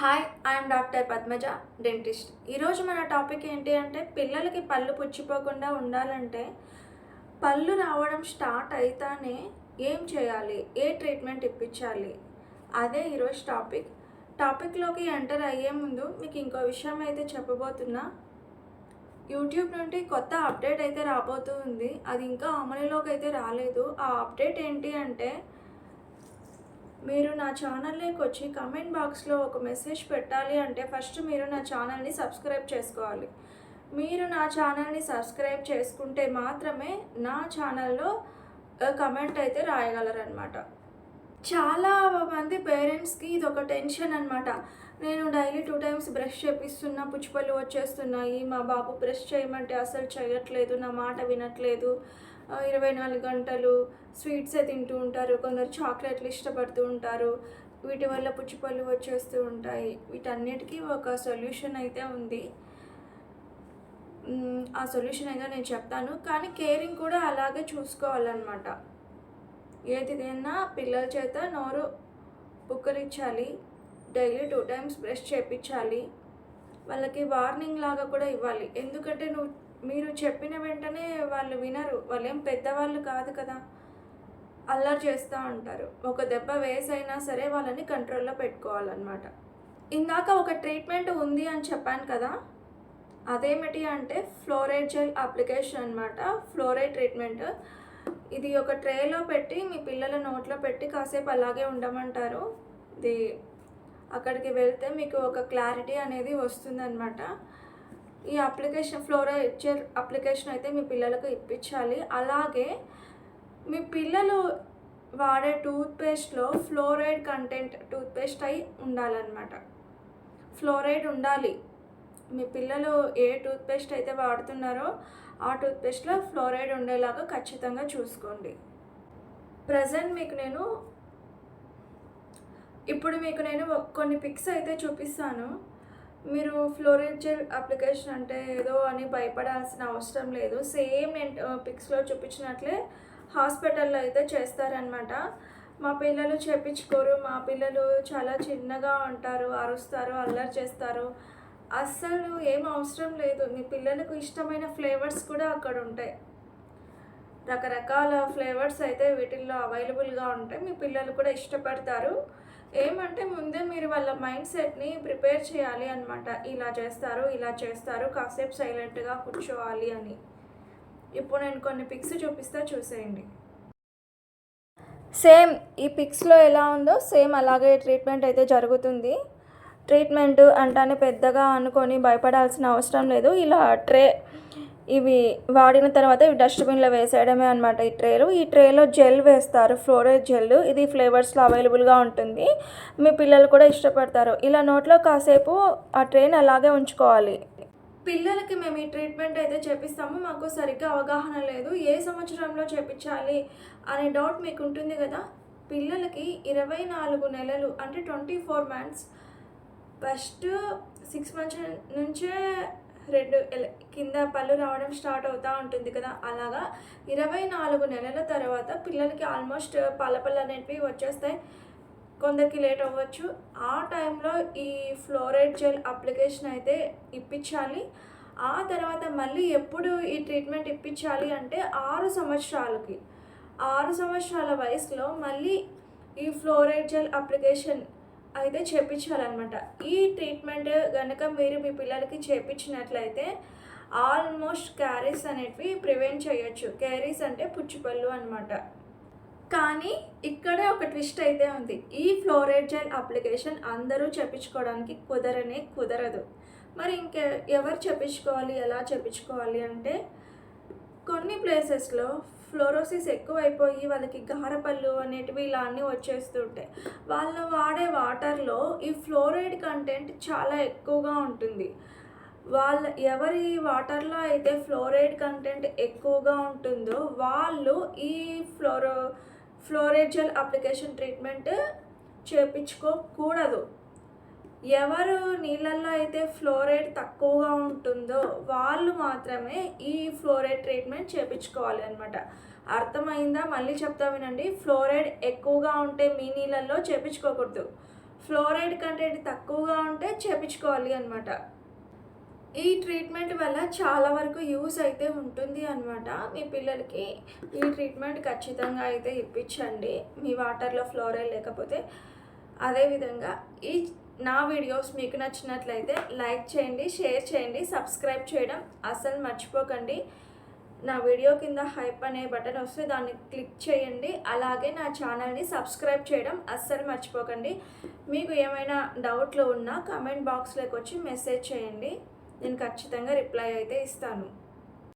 Hi I'm doctor Padmaja dentist ఈరోజు మన topic ఏంటి అంటే పిల్లలకి పళ్ళు పుచ్చిపోకుండా ఉండాలంటే పళ్ళు రావడం స్టార్ట్ అయితేనే ఏం చేయాలి? ఏ ట్రీట్మెంట్ ఇప్పించాలి? అదే ఈరోజు టాపిక్. టాపిక్లోకి ఎంటర్ అయ్యే ముందు మీకు ఇంకో విషయం అయితే చెప్పబోతున్నా. యూట్యూబ్ నుండి కొత్త అప్డేట్ అయితే రాబోతూ ఉంది. అది ఇంకా అమలులోకి అయితే రాలేదు. ఆ అప్డేట్ ఏంటి అంటే మీరు నా ఛానల్లోకి వచ్చి కమెంట్ బాక్స్లో ఒక మెసేజ్ పెట్టాలి అంటే ఫస్ట్ మీరు నా ఛానల్ని సబ్స్క్రైబ్ చేసుకోవాలి. మీరు నా ఛానల్ని సబ్స్క్రైబ్ చేసుకుంటే మాత్రమే నా ఛానల్లో కమెంట్ అయితే రాయగలరనమాట చాలా మంది పేరెంట్స్కి ఇది ఒక టెన్షన్ అనమాట నేను డైలీ టూ టైమ్స్ బ్రష్ చేపిస్తున్నా పుచ్చిపళ్ళు వచ్చేస్తున్నాయి మా బాబు బ్రష్ చేయమంటే అసలు చేయట్లేదు నా మాట వినట్లేదు. ఇరవై నాలుగు గంటలు స్వీట్సే తింటూ ఉంటారు కొందరు చాక్లెట్లు ఇష్టపడుతూ ఉంటారు వీటి వల్ల పుచ్చిపళ్ళు వచ్చేస్తూ ఉంటాయి. వీటన్నిటికీ ఒక సొల్యూషన్ అయితే ఉంది. ఆ సొల్యూషన్ అయితే నేను చెప్తాను కానీ కేరింగ్ కూడా అలాగే చూసుకోవాలన్నమాట. ఏది తిన్నా పిల్లల చేత నోరు పుక్కరించాలి డైలీ టూ టైమ్స్ బ్రష్ చేపించాలి వాళ్ళకి వార్నింగ్ లాగా కూడా ఇవ్వాలి. ఎందుకంటే నువ్వు మీరు చెప్పిన వెంటనే వాళ్ళు వినరు. వాళ్ళు ఏం పెద్దవాళ్ళు కాదు కదా. అల్లరి చేస్తూ ఉంటారు. ఒక దెబ్బ వేసైనా సరే వాళ్ళని కంట్రోల్లో పెట్టుకోవాలన్నమాట. ఇందాక ఒక ట్రీట్మెంట్ ఉంది అని చెప్పాను కదా. అదేమిటి అంటే ఫ్లోరైడ్ జెల్ అప్లికేషన్ అనమాట ఫ్లోరైడ్ ట్రీట్మెంట్. ఇది ఒక ట్రేలో పెట్టి మీ పిల్లల నోట్లో పెట్టి కాసేపు అలాగే ఉండమంటారు. ఇది అక్కడికి వెళ్తే మీకు ఒక క్లారిటీ అనేది వస్తుందన్నమాట. ఈ అప్లికేషన్ ఫ్లోరా జెల్ అప్లికేషన్ అయితే మీ పిల్లలకు ఇప్పించాలి. అలాగే మీ పిల్లలు వాడే టూత్పేస్ట్లో ఫ్లోరైడ్ కంటెంట్ టూత్పేస్ట్ అయి ఉండాలన్నమాట. ఫ్లోరైడ్ ఉండాలి. మీ పిల్లలు ఏ టూత్పేస్ట్ అయితే వాడుతున్నారో ఆ టూత్పేస్ట్లో ఫ్లోరైడ్ ఉండేలాగా ఖచ్చితంగా చూసుకోండి. ప్రజెంట్ మీకు నేను ఇప్పుడు మీకు నేను కొన్ని పిక్స్ అయితే చూపిస్తాను. మీరు ఫ్లోరైడ్ అప్లికేషన్ అంటే ఏదో అని భయపడాల్సిన అవసరం లేదు. సేమ్ నేను పిక్స్లో చూపించినట్లే హాస్పిటల్లో అయితే చేస్తారనమాట మా పిల్లలు చేపించుకోరు. మా పిల్లలు చాలా చిన్నగా ఉంటారు అరుస్తారు అల్లరి చేస్తారు. అస్సలు ఏం అవసరం లేదు. మీ పిల్లలకు ఇష్టమైన ఫ్లేవర్స్ కూడా అక్కడ ఉంటాయి. రకరకాల ఫ్లేవర్స్ అయితే వీటిల్లో అవైలబుల్గా ఉంటాయి. మీ పిల్లలు కూడా ఇష్టపడతారు. ఏమంటే ముందే మీరు వాళ్ళ మైండ్ సెట్ని ప్రిపేర్ చేయాలి అనమాట ఇలా చేస్తారు ఇలా చేస్తారు కాసేపు సైలెంట్గా కూర్చోవాలి అని. ఇప్పుడు నేను కొన్ని పిక్స్ చూపిస్తా చూసేయండి. సేమ్ ఈ పిక్స్లో ఎలా ఉందో సేమ్ అలాగే ట్రీట్మెంట్ అయితే జరుగుతుంది. ట్రీట్మెంట్ అంటానే పెద్దగా అనుకొని భయపడాల్సిన అవసరం లేదు. ఇలా ట్రే ఇవి వాడిన తర్వాత ఇవి డస్ట్బిన్లో వేసేయడమే అనమాట ఈ ట్రేలు. ఈ ట్రేలో జెల్ వేస్తారు ఫ్లోరైడ్ జెల్ ఇది ఫ్లేవర్స్లో అవైలబుల్గా ఉంటుంది. మీ పిల్లలు కూడా ఇష్టపడతారు. ఇలా నోట్లో కాసేపు ఆ ట్రేని అలాగే ఉంచుకోవాలి. పిల్లలకి మేము ఈ ట్రీట్మెంట్ అయితే చేపిస్తాము. మాకు సరిగ్గా అవగాహన లేదు. ఏ సంవత్సరంలో చేపించాలి అనే డౌట్ మీకు ఉంటుంది కదా? పిల్లలకి ఇరవై నాలుగు నెలలు అంటే twenty four months first six months నుంచే రెండు కింద పళ్ళు రావడం స్టార్ట్ అవుతూ ఉంటుంది కదా. అలాగా ఇరవై నాలుగు నెలల తర్వాత పిల్లలకి ఆల్మోస్ట్ పళ్ళపళ్ళు అనేటివి వచ్చేస్తాయి. కొందరికి లేట్ అవ్వచ్చు. ఆ టైంలో ఈ ఫ్లోరైడ్ జెల్ అప్లికేషన్ అయితే ఇప్పించాలి. ఆ తర్వాత మళ్ళీ ఎప్పుడు ఈ ట్రీట్మెంట్ ఇప్పించాలి అంటే ఆరు సంవత్సరాలకి. ఆరు సంవత్సరాల వయసులో మళ్ళీ ఈ ఫ్లోరైడ్ జెల్ అప్లికేషన్ అయితే చేపించాలన్నమాట ఈ ట్రీట్మెంట్ కనుక మీరు మీ పిల్లలకి చేపించినట్లయితే ఆల్మోస్ట్ క్యారీస్ అనేటివి ప్రివెంట్ చేయొచ్చు. క్యారీస్ అంటే పుచ్చిపళ్ళు అనమాట కానీ ఇక్కడే ఒక ట్విస్ట్ అయితే ఉంది. ఈ ఫ్లోరైడ్ జెల్ అప్లికేషన్ అందరూ చెప్పించుకోవడానికి కుదరనే కుదరదు. మరి ఇంకే ఎవరు చెప్పించుకోవాలి ఎలా చెప్పించుకోవాలి అంటే కొన్ని ప్లేసెస్లో ఫ్లోరోసిస్ ఎక్కువైపోయి వాళ్ళకి గారపళ్ళు అనేటివి ఇలా అన్నీ వచ్చేస్తుంటాయి వాళ్ళు వాడే వాటర్లో ఈ ఫ్లోరైడ్ కంటెంట్ చాలా ఎక్కువగా ఉంటుంది. వాళ్ళ ఎవరి వాటర్లో అయితే ఫ్లోరైడ్ కంటెంట్ ఎక్కువగా ఉంటుందో వాళ్ళు ఈ fluoro fluoride gel application treatment చేపించుకోకూడదు. ఎవరు నీళ్ళల్లో అయితే ఫ్లోరైడ్ తక్కువగా ఉంటుందో వాళ్ళు మాత్రమే ఈ ఫ్లోరైడ్ ట్రీట్మెంట్ చేపించుకోవాలి అనమాట అర్థమైందా? మళ్ళీ చెప్తా వినండి. ఫ్లోరైడ్ ఎక్కువగా ఉంటే మీ నీళ్ళల్లో చేపించుకోకూడదు. ఫ్లోరైడ్ కంటెంట్ తక్కువగా ఉంటే చేపించుకోవాలి అనమాట ఈ ట్రీట్మెంట్ వల్ల చాలా వరకు యూస్ అయితే ఉంటుంది అనమాట మీ పిల్లలకి ఈ ట్రీట్మెంట్ ఖచ్చితంగా అయితే ఇప్పించండి. మీ వాటర్లో ఫ్లోరైడ్ లేకపోతే అదేవిధంగా ఈ నా వీడియోస్ మీకు నచ్చినట్లయితే లైక్ చేయండి షేర్ చేయండి సబ్స్క్రైబ్ చేయడం అసలు మర్చిపోకండి. నా వీడియో కింద హైప్ అనే బటన్ వస్తే దాన్ని క్లిక్ చేయండి. అలాగే నా ఛానల్ని సబ్స్క్రైబ్ చేయడం అస్సలు మర్చిపోకండి. మీకు ఏమైనా డౌట్లు ఉన్నా కమెంట్ బాక్స్లోకి వచ్చి మెసేజ్ చేయండి. నేను ఖచ్చితంగా రిప్లై అయితే ఇస్తాను.